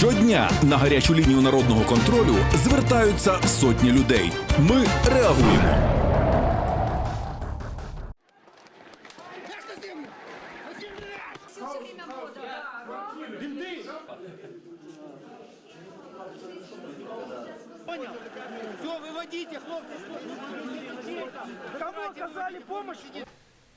Щодня на гарячу лінію народного контролю звертаються сотні людей. Ми реагуємо. Все, выводите, хлопцы. Кому оказали помощь?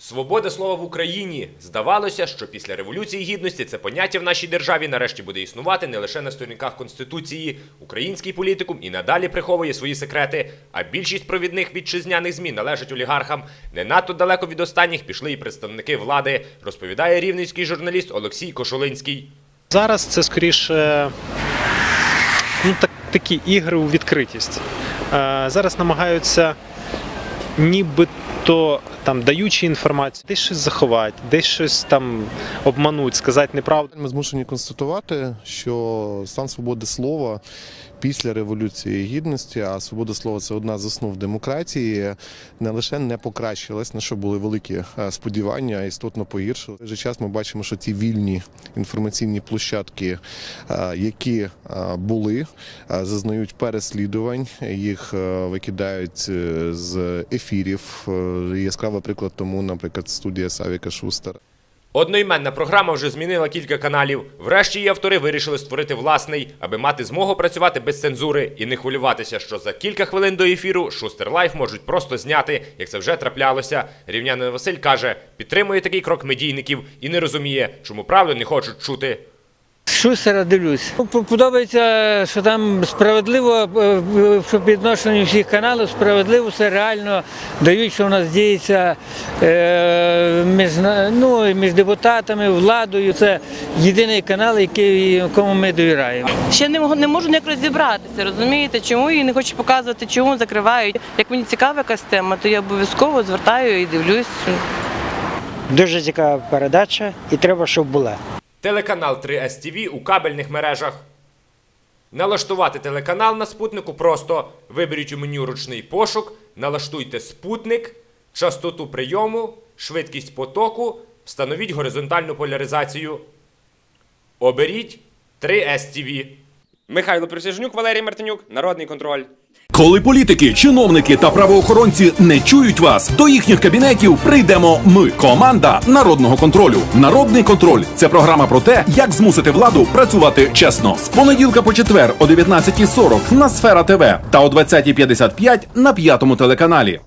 Свобода слова в Україні. Здавалося, що після Революції Гідності це поняття в нашій державі нарешті буде існувати не лише на сторінках Конституції. Український політикум і надалі приховує свої секрети, а більшість провідних вітчизняних ЗМІ належать олігархам. Не надто далеко від останніх пішли і представники влади, розповідає рівненський журналіст Олексій Кошулинський. Зараз це скоріше ну, так, такі ігри у відкритість. Е, зараз намагаються нібито там даючи інформацію, десь щось заховати, десь щось там обмануть, сказати неправду. Ми змушені констатувати, що стан свободи слова після революції гідності, а свобода слова це одна з основ демократії, не лише не покращилась, на що були великі е, сподівання, істотно погіршили. В же час ми бачимо, що ті вільні інформаційні площадки, е, які е, були, зазнають переслідувань, їх викидають з ефірів. Е, Яскравий приклад тому, наприклад, студія Савіка Шустер. Одноіменна програма вже змінила кілька каналів. Врешті її автори вирішили створити власний, аби мати змогу працювати без цензури і не хвилюватися, що за кілька хвилин до ефіру Шустер Лайф можуть просто зняти, як це вже траплялося. Рівнянин Василь каже, підтримує такий крок медійників і не розуміє, чому правду не хочуть чути. Шустера дивлюсь. Подобається, що там справедливо, е, що відношенню всіх каналів справедливо все реально дають, що в нас діється е, між, ну, між депутатами, владою. Це єдиний канал, який, якому ми довіряємо. Ще не, не можу ніяк розібратися, розумієте, чому її не хочуть показувати, чому закривають. Як мені цікава якась тема, то я обов'язково звертаю і дивлюсь. Дуже цікава передача і треба, щоб була. Телеканал 3С ТВ у кабельних мережах. Налаштувати телеканал на спутнику просто виберіть у меню ручний пошук, налаштуйте спутник, частоту прийому, швидкість потоку, встановіть горизонтальну поляризацію. Оберіть 3С ТВ. Михайло Присяжнюк, Валерій Мартинюк, Народний контроль. Коли політики, чиновники та правоохоронці не чують вас, до їхніх кабінетів прийдемо ми, команда народного контролю. Народний контроль це програма про те, як змусити владу працювати чесно. З понеділка по четвер о 19.40 на сфера ТВ та о 20.55 на п'ятому телеканалі.